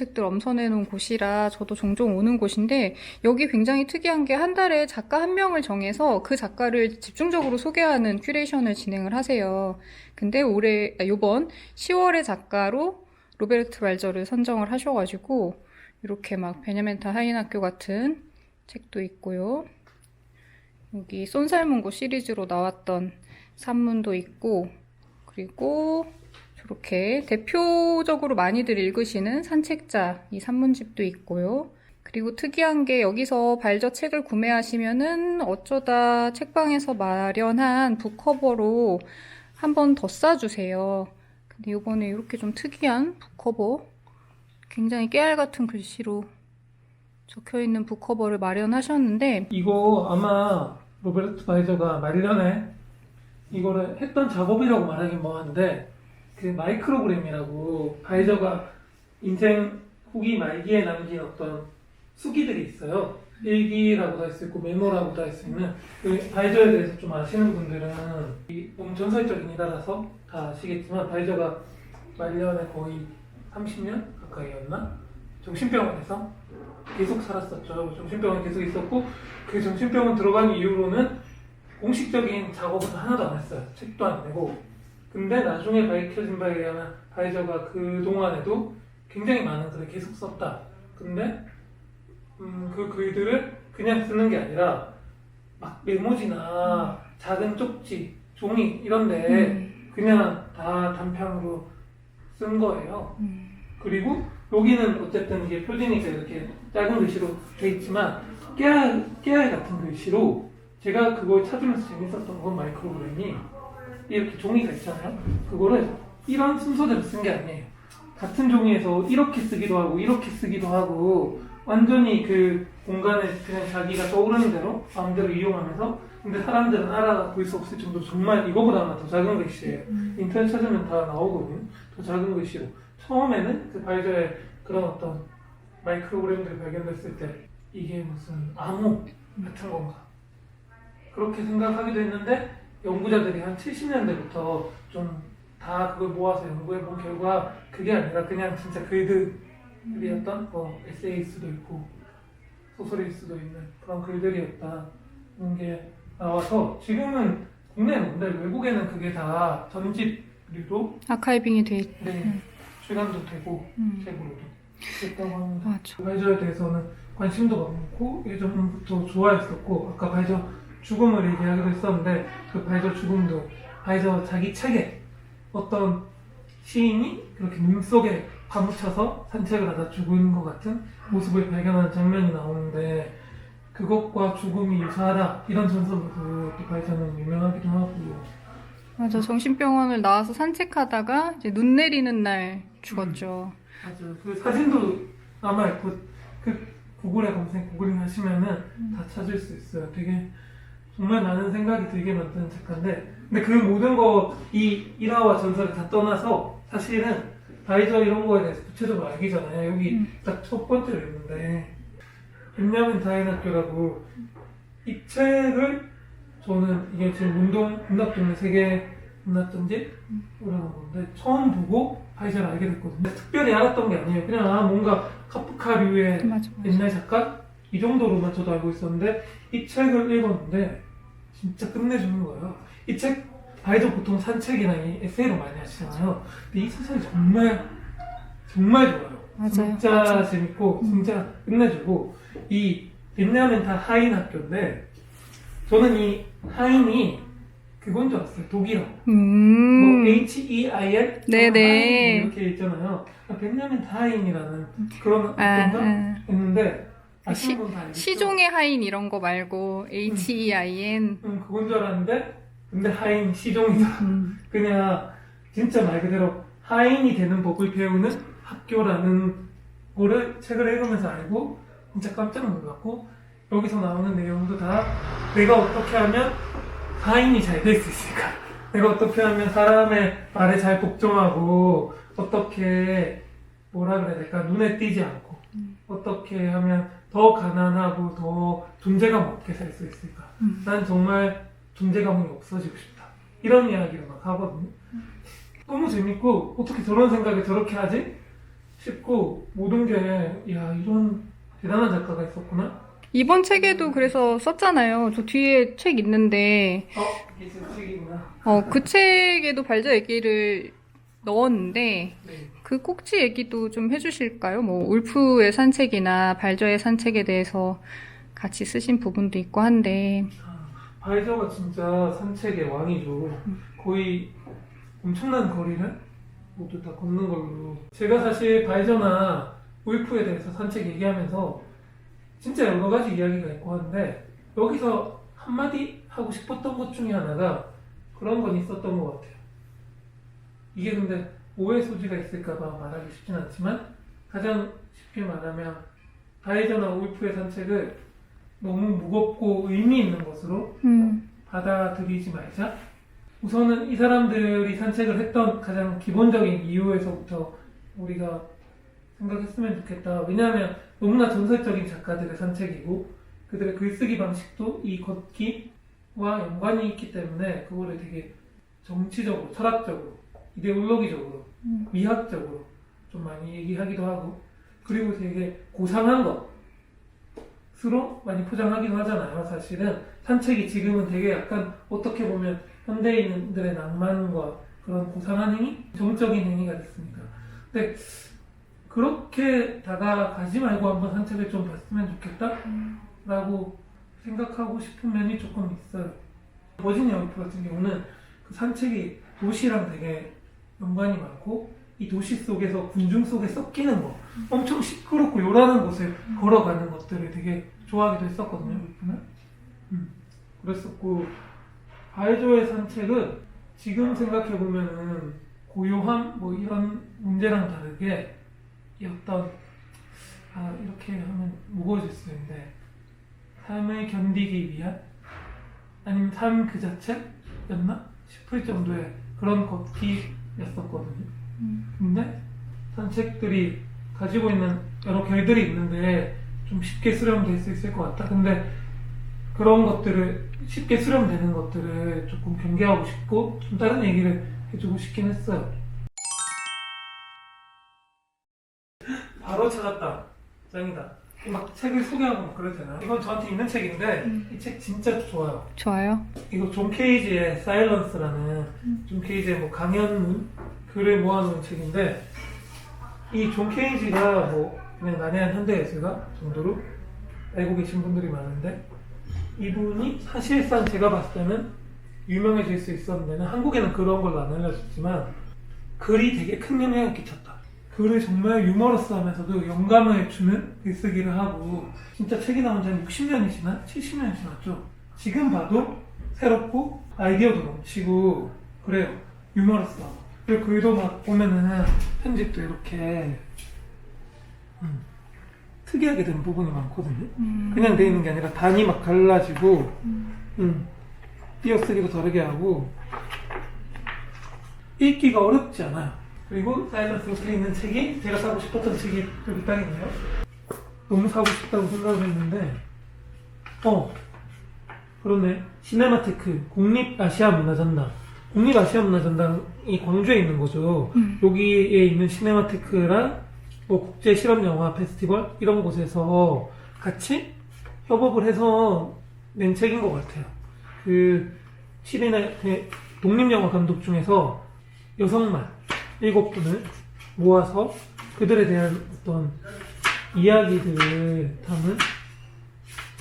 책들 엄선해 놓은 곳이라 저도 종종 오는 곳인데 여기 굉장히 특이한 게 한 달에 작가 한 명을 정해서 그 작가를 집중적으로 소개하는 큐레이션을 진행을 하세요. 근데 올해 아, 요번 10월의 작가로 로베르트 발저를 선정을 하셔가지고 이렇게 막 베냐멘타 하인 학교 같은 책도 있고요. 여기 쏜살문고 시리즈로 나왔던 산문도 있고 그리고 저렇게 대표적으로 많이들 읽으시는 산책자 이 산문집도 있고요. 그리고 특이한 게 여기서 발저 책을 구매하시면은 어쩌다 책방에서 마련한 북커버로 한 번 더 싸주세요. 근데 이번에 이렇게 좀 특이한 북커버, 굉장히 깨알 같은 글씨로 적혀 있는 북커버를 마련하셨는데 이거 아마 로베르트 바이저가 말년에 이거를 했던 작업이라고 말하긴 뭐한데 그 마이크로그램이라고 바이저가 인생 후기 말기에 남긴 어떤 수기들이 있어요. 일기라고도 할 수 있고 메모라고도 할 수 있는 그 바이저에 대해서 좀 아시는 분들은 이 너무 전설적인 이라라서 다 아시겠지만 바이저가 말년에 거의 30년 가까이였나? 정신병원에서 계속 살았었죠. 정신병원 계속 있었고 그 정신병원 들어간 이후로는 공식적인 작업은 하나도 안 했어요. 책도 안 내고. 근데 나중에 밝혀진 바에 의하면 바이저가 그 동안에도 굉장히 많은 글을 계속 썼다. 근데 음, 그 글들을 그냥 쓰는 게 아니라 막 메모지나 작은 쪽지, 종이 이런데 음, 그냥 다 단편으로 쓴 거예요. 음, 그리고 여기는 어쨌든 이게 표지니까 이렇게 작은 글씨로 돼 있지만 깨알, 깨알 같은 글씨로 제가 그걸 찾으면서 재밌었던 건 마이크로그램이 이렇게 종이가 있잖아요. 그거를 이런 순서대로 쓴 게 아니에요. 같은 종이에서 이렇게 쓰기도 하고 이렇게 쓰기도 하고 완전히 그 공간을 그냥 자기가 떠오르는 대로 마음대로 이용하면서 근데 사람들은 알아볼 수 없을 정도로 정말 이거보다는 더 작은 글씨예요. 인터넷 찾으면 다 나오거든요. 더 작은 글씨로. 처음에는 그 바이저의 그런 어떤 마이크로그램들이 발견됐을 때 이게 무슨 암호 같은 건가 그렇게 생각하기도 했는데 연구자들이 한 70년대부터 좀 다 그걸 모아서 연구해 본 결과 그게 아니라 그냥 진짜 글들이었던 뭐 에세이일 수도 있고 소설일 수도 있는 그런 글들이었다는 게 나와서 지금은 국내는 없는데 외국에는 그게 다 전집으로 아카이빙이 돼 있... 네, 출간도 되고 음, 책으로도 됐다고 합니다. 맞아. 바이저에 대해서는 관심도 많고 예전부터 좋아했었고 아까 바이저 죽음을 얘기하기도 했었는데 그 바이저 죽음도 바이저 자기 책에 어떤 시인이 그렇게 눈 속에 파묻혀서 산책을 하다 죽은 것 같은 모습을 발견하는 장면이 나오는데 그것과 죽음이 유사하다 이런 전설로도 또 바이저는 유명하기도 하고 맞아. 정신병원을 나와서 산책하다가 이제 눈 내리는 날 죽었죠. 맞아요. 그 사진도 남아있고 그 구글에 검색 구글링 하시면은 다 찾을 수 있어요. 되게 정말 많은 생각이 들게 만드는 작가인데 근데 그 모든 거 이 일화와 전설을 다 떠나서 사실은 바이저 이런 거에 대해서 구체적으로 알기 전에 여기 음. 딱첫 번째로 있는데 벤야민 다인학교라고 이 책을 저는 이게 지금 운동 문학동네 세계 문학전집이라는 건데 처음 보고 바이저를 알게 됐거든요. 특별히 알았던 게 아니에요. 그냥 아 뭔가 카프카류의 맞아, 맞아. 옛날 작가 이 정도로만 저도 알고 있었는데 이 책을 읽었는데 진짜 끝내주는 거예요. 이책 바이저 보통 산책이나 이 에세이로 많이 하시잖아요. 근데 이 소설이 정말 정말 좋아요. 맞아요. 진짜 맞아. 재밌고 진짜 끝내주고 이 벤야멘타 하인 학교인데 저는 이 하인이 그건 줄 알았어요. 독일어. 음. 뭐 H E I N 네네. 이렇게 있잖아요. 벤야멘 타인이라는 그런 아, 학교인가 아. 했는데 시- 분다 알겠죠? 시종의 하인 이런 거 말고 H E I N. 음, 그건 줄 알았는데 근데 하인 시종이다. 음. 그냥 진짜 말 그대로 하인이 되는 법을 배우는 학교라는 거를 책을 읽으면서 알고 진짜 깜짝 놀랐고 여기서 나오는 내용도 다 내가 어떻게 하면 하인이 잘 될 수 있을까 내가 어떻게 하면 사람의 말에 잘 복종하고 어떻게 뭐라 그래야 될까 눈에 띄지 않고 어떻게 하면 더 가난하고 더 존재감 없게 살 수 있을까? 음. 난 정말 존재감이 없어지고 싶다. 이런 이야기를 막 하거든요. 너무 재밌고 어떻게 저런 생각을 저렇게 하지? 싶고 모든 게 야 이런 대단한 작가가 있었구나. 이번 책에도 그래서 썼잖아요. 저 뒤에 책 있는데, 어 이게 제 책이구나. 어, 그 책에도 발저 얘기를 넣었는데, 네. 그 꼭지 얘기도 좀 해주실까요? 뭐, 울프의 산책이나 발저의 산책에 대해서 같이 쓰신 부분도 있고 한데, 바이저가 진짜 산책의 왕이죠. 거의 엄청난 거리를 모두 다 걷는 걸로. 제가 사실 바이저나 울프에 대해서 산책 얘기하면서 진짜 여러 가지 이야기가 있고 한데 여기서 한마디 하고 싶었던 것 중에 하나가 그런 건 있었던 것 같아요. 이게 근데 오해 소지가 있을까봐 말하기 쉽진 않지만 가장 쉽게 말하면 바이저나 울프의 산책을 너무 무겁고 의미 있는 것으로 음, 받아들이지 말자. 우선은 이 사람들이 산책을 했던 가장 기본적인 이유에서부터 우리가 생각했으면 좋겠다. 왜냐하면 너무나 전설적인 작가들의 산책이고 그들의 글쓰기 방식도 이 걷기와 연관이 있기 때문에 그거를 되게 정치적으로, 철학적으로, 이데올로기적으로, 음. 미학적으로 좀 많이 얘기하기도 하고 그리고 되게 고상한 것으로 많이 포장하기도 하잖아요. 사실은 산책이 지금은 되게 약간 어떻게 보면 현대인들의 낭만과 그런 고상한 행위, 정적인 행위가 됐으니까. 근데 그렇게 다가가지 말고 한번 산책을 좀 봤으면 좋겠다라고 생각하고 싶은 면이 조금 있어요. 버지니아 울프 같은 경우는 그 산책이 도시랑 되게 연관이 많고 이 도시 속에서 군중 속에 섞이는 거 엄청 시끄럽고 요란한 곳을 걸어가는 것들을 되게 좋아하기도 했었거든요 울프는 음, 그랬었고 바이저의 산책은 지금 생각해 보면은 고요함 뭐 이런 문제랑 다르게 이 어떤 아 이렇게 하면 무거워질 수 있는데 삶을 견디기 위한 아니면 삶 그 자체였나 싶을 정도의 그런 걷기 였었거든요. 음. 근데 산책들이 가지고 있는 여러 결들이 있는데 좀 쉽게 수렴될 수 있을 것 같다. 근데 그런 것들을 쉽게 수렴되는 것들을 조금 경계하고 싶고 좀 다른 얘기를 해주고 싶긴 했어요. 바로 찾았다. 짱이다. 막 책을 소개하고 막 그러잖아. 이건 저한테 있는 책인데 이책 진짜 좋아요. 좋아요. 이거 존 케이지의 사일런스라는 존 케이지의 뭐 강연문 글을 모아놓은 책인데 이 존 케이지가 뭐 그냥 난해한 현대 예술가 정도로 알고 계신 분들이 많은데 이분이 사실상 제가 봤을 때는 유명해질 수 있었는데 한국에는 그런 걸로 안 알려졌지만 글이 되게 큰 영향을 끼쳤다. 글을 정말 유머러스하면서도 영감을 주는 글쓰기를 하고 진짜 책이 나온 지 한 60년이 지나 70년이 지났죠. 지금 봐도 새롭고 아이디어도 넘치고 그래요. 유머러스하고 그리고 글도 막 보면은 편집도 이렇게 음, 특이하게 된 부분이 많거든요. 음. 그냥 돼 있는 게 아니라 단이 막 갈라지고 음, 띄어쓰기도 다르게 하고 읽기가 어렵지 않아요. 그리고 사이먼스 로스에 있는 책이 제가 사고 싶었던 책이 여기 딱 있네요. 너무 사고 싶다고 생각을 했는데 어 그러네 시네마테크 국립 아시아 문화전당 국립 아시아 문화전당이 광주에 있는 거죠. 음. 여기에 있는 시네마테크랑 뭐 국제 실험 영화 페스티벌 이런 곳에서 같이 협업을 해서 낸 책인 것 같아요. 그 시대의 그 독립 영화 감독 중에서 여성만 일곱 분을 모아서 그들에 대한 어떤 이야기들을 담은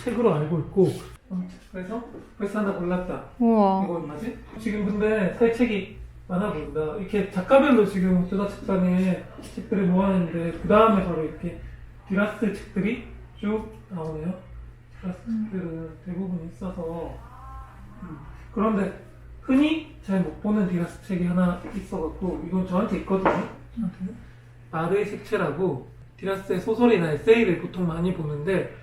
책으로 알고 있고 어, 그래서 벌써 하나 골랐다. 우와. 이거 얼마지? 지금 근데 새 책이 많아 보인다. 이렇게 작가별로 지금 뜨다 책방에 책들을 모아놨는데 그 다음에 바로 이렇게 디라스 책들이 쭉 나오네요. 디라스 책들은 대부분 있어서 음. 그런데 흔히 잘 못 보는 디라스 책이 하나 있어갖고 이건 저한테 있거든요. 말의 색채라고 디라스의 소설이나 에세이를 보통 많이 보는데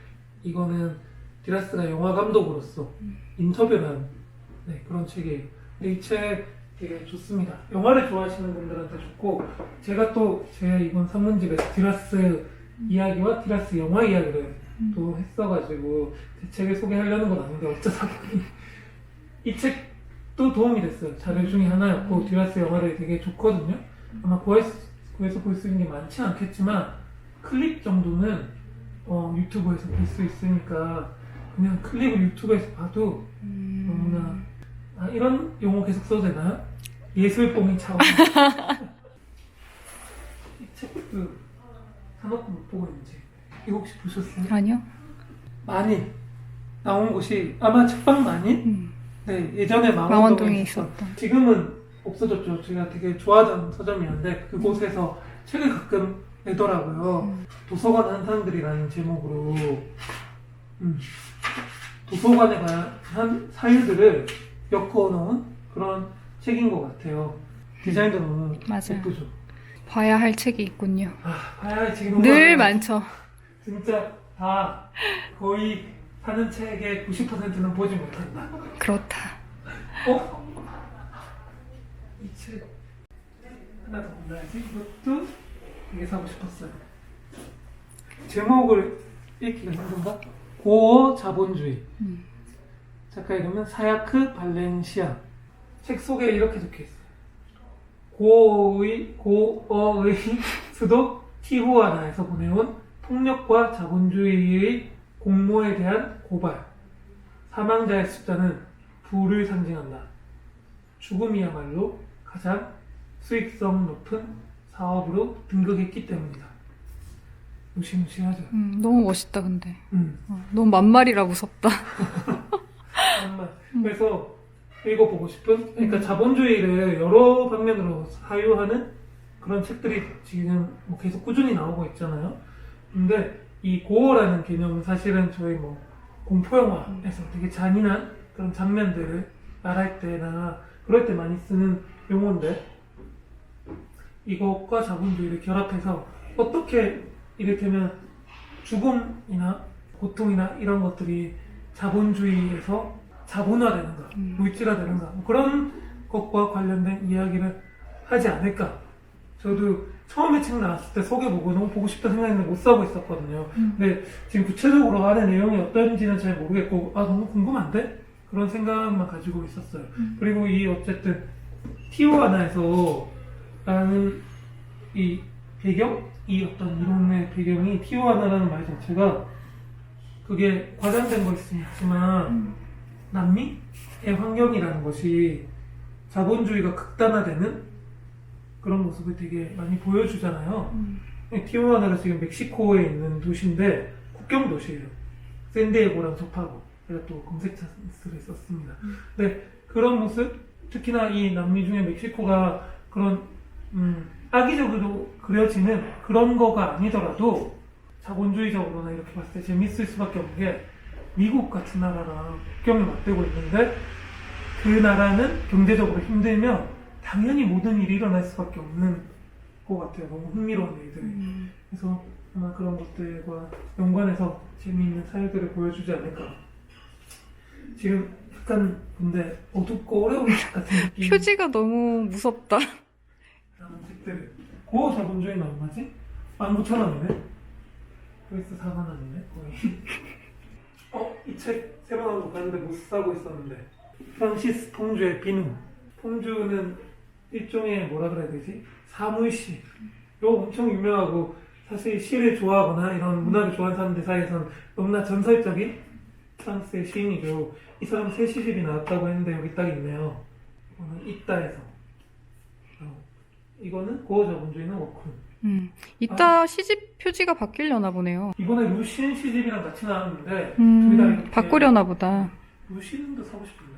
이거는 디라스가 영화 감독으로서 인터뷰를 한 네, 그런 책이에요. 이 책 되게 좋습니다. 영화를 좋아하시는 분들한테 좋고 제가 또 제 이번 산문집에서 디라스 이야기와 디라스 영화 이야기를 또 했어가지고 제 책을 소개하려는 건 아닌데 어쩌다 보니 이 책 도 도움이 됐어요. 자료 중에 하나였고 디라스 영화를 되게 좋거든요. 아마 구해서, 구해서 볼 수 있는 게 많지 않겠지만 클립 정도는 어, 유튜브에서 볼 수 있으니까 그냥 클립을 유튜브에서 봐도 너무나 아, 이런 용어 계속 써도 되나요? 예술봉인 차원 이 책도 사놓고 못 보고 있는지 이거 혹시 보셨어요? 아니요. 많이 나온 곳이 아마 책방 많이? 음. 네 예전에 망원동에, 망원동에 있었던 있었던. 지금은 없어졌죠 제가 되게 좋아하던 서점이었는데 그곳에서 책을 가끔 내더라고요 음. 도서관 한 사람들이라는 제목으로 음, 도서관에 관한 사유들을 엮어놓은 그런 책인 것 같아요 디자인도 너무 맞아요. 예쁘죠 봐야 할 책이 있군요. 아 봐야 지금 늘 많죠. 진짜 다 거의 사는 책의 90%는 보지 못한다. 그렇다. 어? 이 책 하나 더 골라야지. 이것도 되게 사고 싶었어요. 제목을 읽기가 힘든가? 고어 자본주의. 음. 작가 이름은 사야크 발렌시아. 책 속에 이렇게 적혀 있어요. 고어의 고어의 수도 티후아나에서 보내온 폭력과 자본주의의 공모에 대한 고발. 사망자의 숫자는 부를 상징한다. 죽음이야말로 가장 수익성 높은 사업으로 등극했기 때문이다. 무시무시하죠. 음, 너무 멋있다 근데. 음. 어, 너무 만말이라 무섭다. 정말. 그래서 읽어보고 싶은, 그러니까 자본주의를 여러 방면으로 사유하는 그런 책들이 지금 뭐 계속 꾸준히 나오고 있잖아요. 근데 이 고어라는 개념은 사실은 저희 뭐 공포영화에서 되게 잔인한 그런 장면들을 말할 때나 그럴 때 많이 쓰는 용어인데 이것과 자본주의를 결합해서 어떻게 이를테면 죽음이나 고통이나 이런 것들이 자본주의에서 자본화되는가, 음. 물질화되는가 뭐 그런 것과 관련된 이야기를 하지 않을까. 저도 처음에 책 나왔을 때 소개 보고 너무 보고 싶다 생각했는데 못 사고 있었거든요. 음. 근데 지금 구체적으로 안에 내용이 어떤지는 잘 모르겠고 아 너무 궁금한데 그런 생각만 가지고 있었어요. 음. 그리고 이 어쨌든 티오아나에서 라는 이 배경 이 어떤 이론의 배경이 티오아나라는 말 자체가 그게 과장된 걸 수는 있지만 음. 남미의 환경이라는 것이 자본주의가 극단화되는 그런 모습을 되게 많이 보여주잖아요. 음. 티오아나가 지금 멕시코에 있는 도시인데 국경 도시예요. 샌디에고랑 접하고 제가 또 검색 찬스를 썼습니다. 음. 근데 그런 모습 특히나 이 남미 중에 멕시코가 그런 음, 악의적으로 그려지는 그런 거가 아니더라도 자본주의적으로나 이렇게 봤을 때 재밌을 수밖에 없는 게 미국 같은 나라랑 국경을 맞대고 있는데 그 나라는 경제적으로 힘들면 당연히 모든 일이 일어날 수밖에 없는 것 같아요. 너무 흥미로운 일들이. 음. 그래서 아마 그런 것들과 연관해서 재미있는 사유들을 보여주지 않을까. 지금 약간 근데 어둡고 어려운 책 같은 느낌. 표지가 너무 무섭다. 라는 책들. 고어 자본주의는 얼마지? 19,000원이네? 벌써 4만원이네, 거의. 어, 이 책 세 번 하고 봤는데 못 사고 있었는데. 프란시스 퐁주의 비누. 퐁주는 일종의 뭐라 그래야 되지? 사물시. 이거 엄청 유명하고, 사실 시를 좋아하거나 이런 문학을 좋아하는 사람들 사이에서는 너무나 전설적인 프랑스의 시인이죠. 이 사람 새 시집이 나왔다고 했는데 여기 딱 있네요. 이거는 있다에서. 어, 이거는 고어 자본주의는 워크. 음. 이따 시집 표지가 바뀌려나 보네요. 이번에 루신 시집이랑 같이 나왔는데 둘다 음, 이렇게 바꾸려나 보다. 루신도 사고 싶은데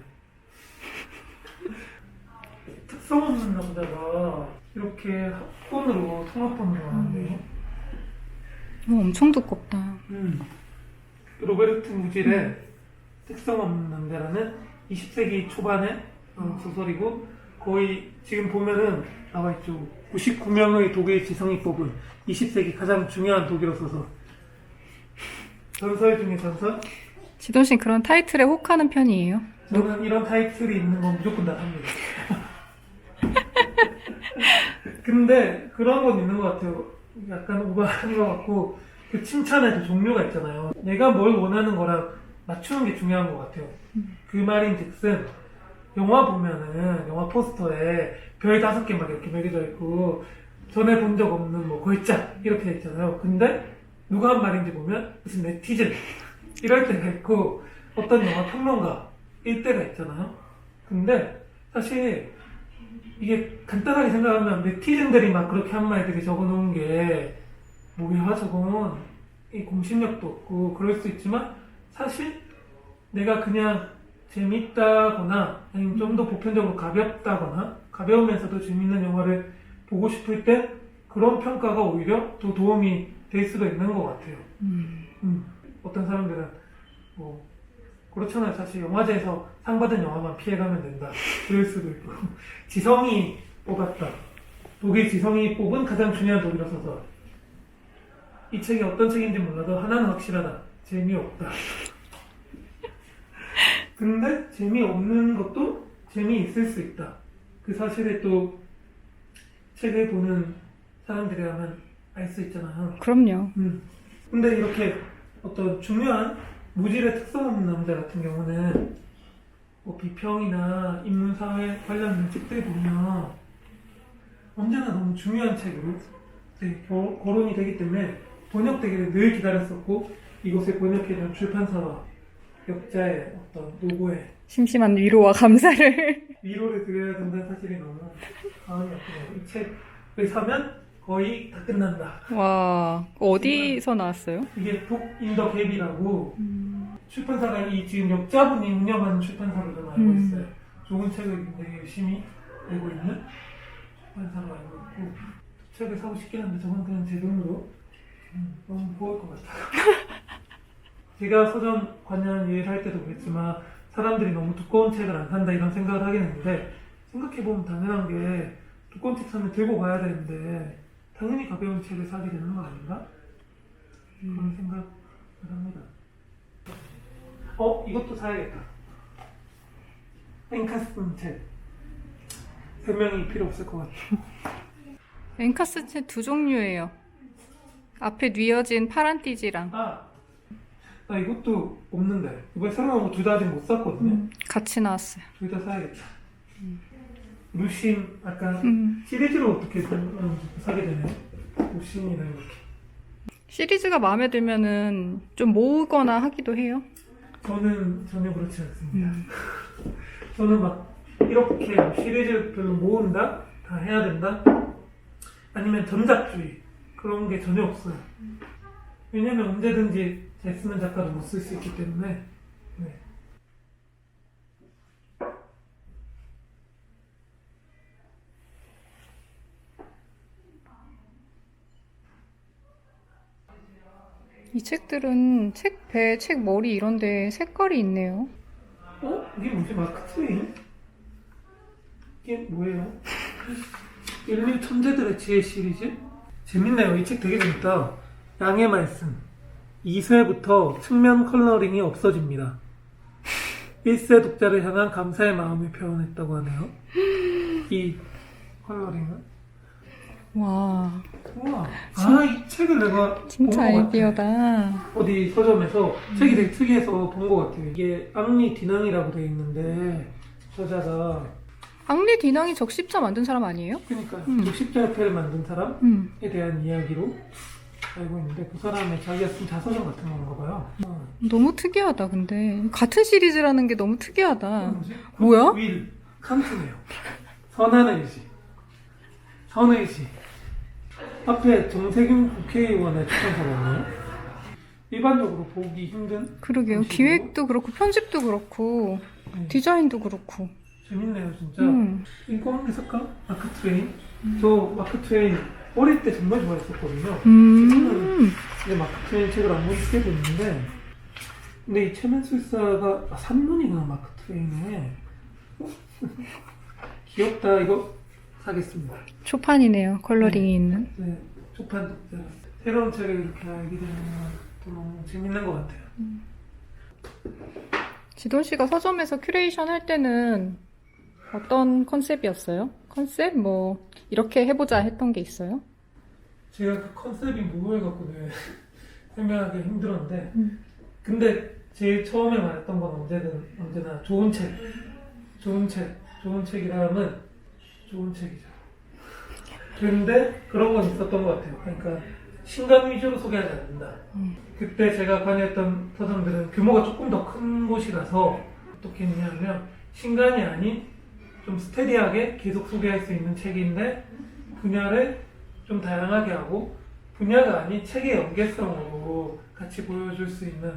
특성 없는 남자가 이렇게 합본으로 통합본으로 나왔네요. 어, 엄청 두껍다. 음. 로베르트 무질의 특성 없는 남자라는 20세기 초반의 어, 소설이고 거의 지금 보면은 나와 있죠. 99명의 독일 지성이 뽑은 20세기 가장 중요한 독일어 소설. 전설 중에 전설? 지돈 씨 그런 타이틀에 혹하는 편이에요? 저는 이런 타이틀이 있는 건 무조건 다 삽니다. 근데 그런 건 있는 것 같아요. 약간 오버하는 것 같고 그 칭찬에도 종류가 있잖아요. 내가 뭘 원하는 거랑 맞추는 게 중요한 것 같아요. 그 말인즉슨 영화 보면은 영화 포스터에 별 다섯 개 막 이렇게 매겨져 있고 전에 본 적 없는 뭐 걸작 이렇게 돼 있잖아요. 근데 누가 한 말인지 보면 무슨 네티즌 이럴 때가 있고 어떤 영화 평론가 일 때가 있잖아요. 근데 사실 이게 간단하게 생각하면 네티즌들이 막 그렇게 한 말들이 적어놓은 게 뭐야 저건? 이 공신력도 없고 그럴 수 있지만 사실 내가 그냥 재밌다거나 아니면 좀 더 보편적으로 가볍다거나 가벼우면서도 재밌는 영화를 보고 싶을 때 그런 평가가 오히려 더 도움이 될 수도 있는 것 같아요. 음, 어떤 사람들은 뭐 그렇잖아요. 사실 영화제에서 상 받은 영화만 피해가면 된다. 그럴 수도 있고 지성이 뽑았다. 독일 지성이 뽑은 가장 중요한 독일어 소설. 이 책이 어떤 책인지 몰라도 하나는 확실하다. 재미없다. 근데 재미없는 것도 재미있을 수 있다. 그 사실을 또 책을 보는 사람들이라면 알 수 있잖아요. 그럼요. 음. 근데 이렇게 어떤 중요한 무질의 특성 없는 남자 같은 경우는 뭐 비평이나 인문사회 관련 책들 보면 언제나 너무 중요한 책으로 네, 거- 거론이 되기 때문에 번역되기를 늘 기다렸었고 이곳에 번역해준 출판사와 역자의 어떤 노고에 심심한 위로와 감사를. 위로를 드려야 된다는 사실이 너무 마음이 아프네요. 이 책을 사면 거의 다 끝난다. 와, 어디서 나왔어요? 이게 북인더 갭이라고 출판사가 이 지금 역자분이 운영하는 출판사로 저는 알고 음. 있어요. 좋은 책을 굉장히 열심히 내고 있는 출판사로 알고 있고 책을 사고 싶긴 한데 저건 그냥 제 돈으로 음, 너무 무거울 것 같아요. 제가 서점 관련 일을 할 때도 그랬지만 사람들이 너무 두꺼운 책을 안 산다 이런 생각을 하긴 했는데 생각해보면 당연한 게 두꺼운 책 사면 들고 가야 되는데 당연히 가벼운 책을 사게 되는 거 아닌가? 그런 생각을 합니다. 어, 이것도 사야겠다. 앵카슨 책. 설명이 필요 없을 것 같아. 엔카스 책 두 종류예요. 앞에 뉘어진 파란 띠지랑 아, 나 이것도 없는데. 이번에 새로 나온 거 둘 다 아직 못 샀거든요. 같이 나왔어요. 둘 다 사야겠다. 루신, 약간 음. 시리즈로 어떻게 좀 사게 되네요. 루신이나 이렇게. 시리즈가 마음에 들면은 좀 모으거나 하기도 해요. 저는 전혀 그렇지 않습니다. 저는 막 이렇게 시리즈별로 모은다? 다 해야 된다? 아니면 전작주의 그런 게 전혀 없어요. 왜냐면 언제든지 잘 쓰는 작가도 못 쓸 수 있기 때문에 네. 이 책들은 책 배, 책 머리 이런 데 색깔이 있네요. 어? 이게 뭐지? 마크 트웨인? 이게 뭐예요? 인류 천재들의 지혜 시리즈? 재밌네요. 이 책 되게 재밌다. 양의 말씀. 2세부터 측면 컬러링이 없어집니다. 1세 독자를 향한 감사의 마음을 표현했다고 하네요. 이 컬러링은. 와, 우와. 아, 이 책을 내가 진짜 본것 같아. 아이디어다. 어디 서점에서 책이 되게 특이해서 본 것 같아요. 이게 앙리 디낭이라고 되어 있는데 저자가 앙리 디낭이 적십자 만든 사람 아니에요? 그러니까 음. 독십자협회를 만든 사람에 음. 대한 이야기로 알고 있는데 그 사람의 자기가 쓴 자서전 같은 건가 봐요. 어. 너무 특이하다, 근데. 같은 시리즈라는 게 너무 특이하다. 뭐지? 뭐야? 윌 칸트네요. 선한 의지. 선의지. 앞에 정세균 국회의원의 추천사가 있네요. 일반적으로 보기 힘든 그러게요. 방식으로. 기획도 그렇고, 편집도 그렇고, 네. 디자인도 그렇고. 재밌네요 진짜. 음. 이거 했을까? 마크 트웨인? 저 마크 트웨인 어릴 때 정말 좋아했었거든요. 음. 근데 마크 트웨인 책을 안 보기 시작했는데 근데 이 최면술사가 아, 산문이구나 마크 트웨인에 귀엽다 이거 사겠습니다. 초판이네요. 컬러링이 있는. 네, 초판 독자 새로운 책을 이렇게 알게 되면 또 너무 재밌는 것 같아요. 지돈 씨가 서점에서 큐레이션 할 때는 어떤 컨셉이었어요? 컨셉? 뭐, 이렇게 해보자 했던 게 있어요? 제가 그 컨셉이 뭐해갖고는 설명하기 힘들었는데 음. 근데 제일 처음에 말했던 건 언제든 언제나 좋은 책 좋은 책 좋은 책이라면 좋은 책이죠 근데 그런 건 있었던 것 같아요 그러니까 신간 위주로 소개하지 않는다 음. 그때 제가 관여했던 서점들은 규모가 조금 더 큰 곳이라서 어떻게 했냐면 신간이 아닌 좀 스테디하게 계속 소개할 수 있는 책인데 분야를 좀 다양하게 하고 분야가 아닌 책의 연계성으로 같이 보여줄 수 있는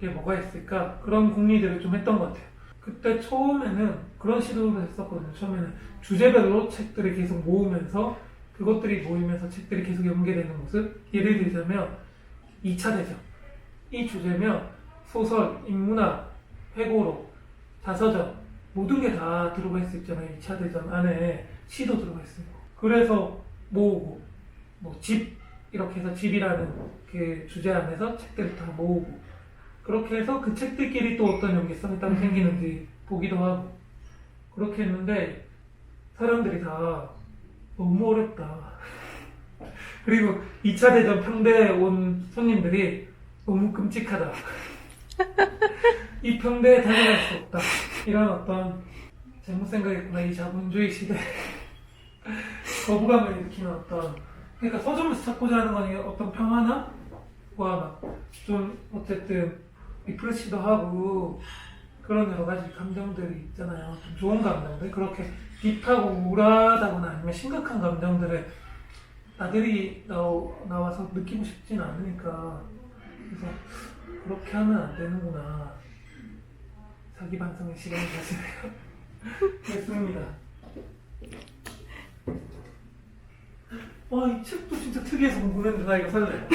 게 뭐가 있을까 그런 궁리들을 좀 했던 것 같아요. 그때 처음에는 그런 시도를 했었거든요. 처음에는 주제별로 책들을 계속 모으면서 그것들이 모이면서 책들이 계속 연계되는 모습. 예를 들자면 2차 대전. 이 주제면 소설, 인문학, 회고록, 자서전 모든 게 다 들어가 있을 있잖아요. 2차 대전 안에 시도 들어가 있어요. 그래서 모으고 뭐 집 이렇게 해서 집이라는 그 주제 안에서 책들을 다 모으고 그렇게 해서 그 책들끼리 또 어떤 연계성이 따로 생기는지 보기도 하고 그렇게 했는데 사람들이 다 너무 어렵다. 그리고 2차 대전 평대에 온 손님들이 너무 끔찍하다. 이 평대에 다녀갈 수 없다. 이런 어떤 잘못 생각했구나. 이 자본주의 시대. 거부감을 일으키는 어떤 그러니까 서점에서 찾고자 하는 건 어떤 평화나 와좀 어쨌든 리프레시도 하고 그런 여러 가지 감정들이 있잖아요. 좀 좋은 감정들 그렇게 딥하고 우울하다거나 아니면 심각한 감정들을 나들이 나오, 나와서 느끼고 싶진 않으니까 그래서 그렇게 하면 안 되는구나. 자기 반성의 시간이 가지네요. 됐습니다. 와, 이 책도 진짜 특이해서 궁금했는데 나 이거 살래.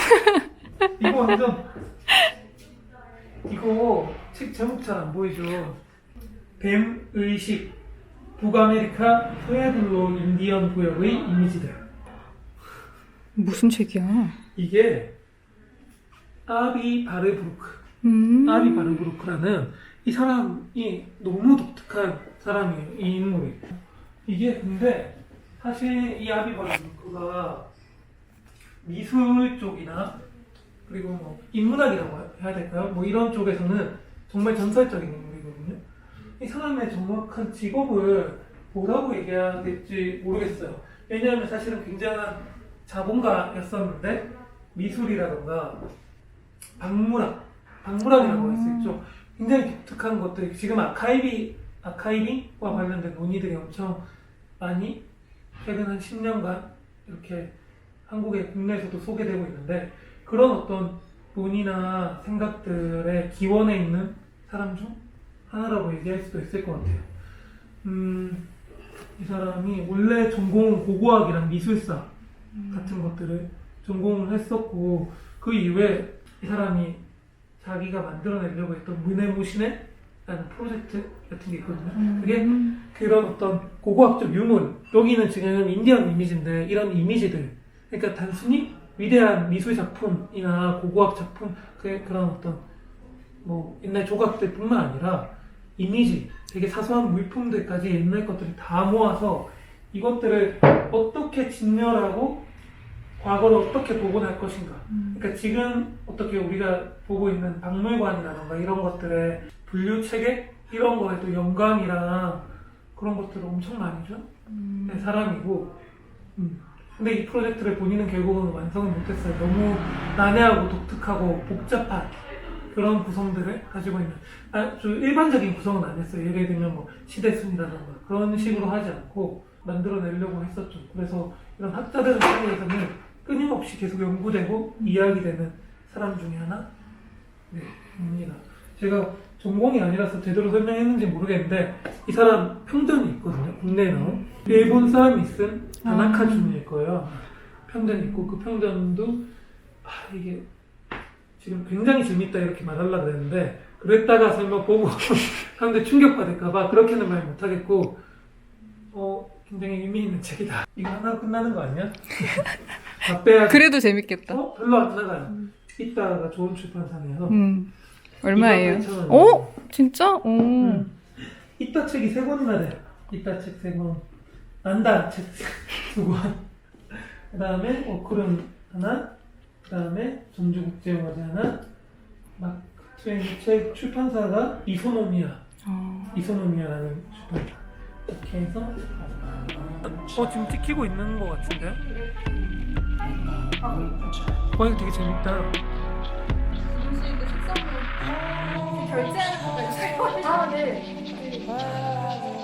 이거 완전 이거 책 제목 잘 안 보이죠? 뱀 의식 북아메리카 프에블로 인디언 구역의 이미지들. 무슨 책이야? 이게 아비 바르브루크. 음. 아비 바르브루크라는 이 사람이 너무 독특한 사람이에요. 이 인물이. 이게 근데 사실 이 아비 바르브루크가 미술 쪽이나 그리고 뭐 인문학이라고 해 야 될까요? 뭐 이런 쪽에서는 정말 전설적인 인물이거든요. 이 사람의 정확한 직업을 뭐라고 얘기해야 될지 모르겠어요. 왜냐하면 사실은 굉장한 자본가였었는데 미술이라던가 박물학, 박물학이라고 할 수 있죠. 굉장히 독특한 것들이 지금 아카이비, 아카이빙과 관련된 논의들이 엄청 많이 최근 한 10년간 이렇게 한국의 국내에서도 소개되고 있는데 그런 어떤 논의나 생각들의 기원에 있는 사람 중 하나라고 얘기할 수도 있을 것 같아요. 음, 이 사람이 원래 전공은 고고학이랑 미술사 같은 것들을 전공을 했었고 그 이후에 이 사람이 자기가 만들어내려고 했던 문해무신의 라는 프로젝트 같은 게 있거든요. 그게 그런 어떤 고고학적 유물 여기는 지금 인디언 이미지인데 이런 이미지들 그러니까 단순히 위대한 미술 작품이나 고고학 작품 그 그런 어떤 뭐 옛날 조각들뿐만 아니라 이미지 되게 사소한 물품들까지 옛날 것들을 다 모아서 이것들을 어떻게 진열하고 과거를 어떻게 복원할 것인가. 그러니까 지금 어떻게 우리가 보고 있는 박물관이라던가 이런 것들의 분류 체계 이런 거에도 영감이랑 그런 것들을 엄청 많이 준 네, 사람이고. 음. 근데 이 프로젝트를 본인은 결국은 완성을 못했어요 너무 난해하고 독특하고 복잡한 그런 구성들을 가지고 있는 아주 일반적인 구성은 안 했어요 예를 들면 뭐 시대순이라던가 그런 식으로 하지 않고 만들어내려고 했었죠 그래서 이런 학자들 사이에서는 끊임없이 계속 연구되고 이야기되는 사람 중에 하나 네, 입니다. 제가 전공이 아니라서 제대로 설명했는지 모르겠는데 이 사람 평전이 있거든요. 국내에 나온 일본 사람이 쓴 다나카 준일 거예요. 평전이 있고 그 평전도 아 이게 지금 굉장히 재밌다 이렇게 말하려고 했는데 그랬다가 설명 보고 사람들 충격받을까봐 그렇게는 말 못하겠고 어 굉장히 의미 있는 책이다. 이거 하나 끝나는 거 아니야? 다 빼야 그래도 재밌겠다. 어? 별로 안 나가요. 이따가 좋은 출판사네요. 음. 얼마예요? 28,000원. 어? 진짜? 오. 음. 이따 책이 세 권이나 돼. 이따 책 세 권. 난다 책두 권. 그 다음에 어크론 하나. 그 다음에 전주국제영화제 하나. 마크 트웨인의 책 출판사가 이소노미아. 아, 이소노미아라는 출판사. 이렇게 해서. 어 지금 찍히고 있는 것 같은데? 어 이거 되게 재밌다. 결제하는 것까지 아, 네.